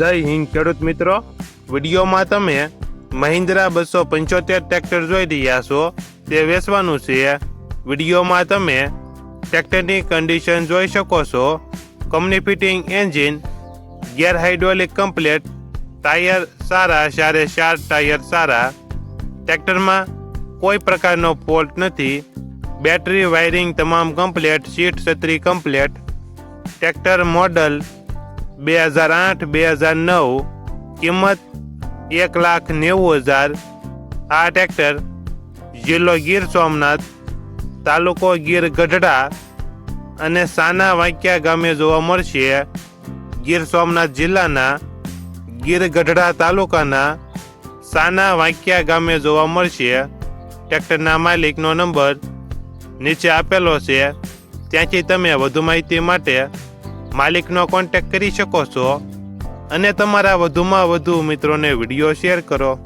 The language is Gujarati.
જય હિન્દ, ખેડૂત મિત્રો. વિડીયોમાં તમે મહિન્દ્રા બસો પંચોતેર ટ્રેક્ટર જોઈ રહ્યા છો. તે વેચવાનું છે. વિડીયોમાં તમે ટ્રેક્ટરની કન્ડિશન જોઈ શકો છો. Company fitting engine gear hydraulic complete tyre સારા, ચારે ચાર ટાયર સારા. ટ્રેક્ટરમાં કોઈ પ્રકારનો ફોલ્ટ નથી. બેટરી વાયરિંગ તમામ કમ્પ્લેટ સીટ છત્રી કમ્પ્લેટ ટ્રેક્ટર મોડલ બે હજાર આઠ, બે હજાર નવ, કિંમત એક લાખ નેવું હજાર, આ ટ્રેક્ટર જિલ્લો ગીર સોમનાથ, તાલુકો ગીર ગઢડા અને સાના વાંક્યા ગામે જોવા મળશે. ગીર સોમનાથ જિલ્લાના ગીર ગઢડા તાલુકાના સાના વાંક્યા ગામે જોવા મળશે. ટ્રેક્ટરના માલિકનો નંબર નીચે આપેલો છે. ત્યાંથી તમે વધુ માહિતી માટે માલિકનો કોન્ટેક્ટ કરી શકો છો. અને તમારા વધુમાં વધુ મિત્રોને વીડિયો શેર કરો.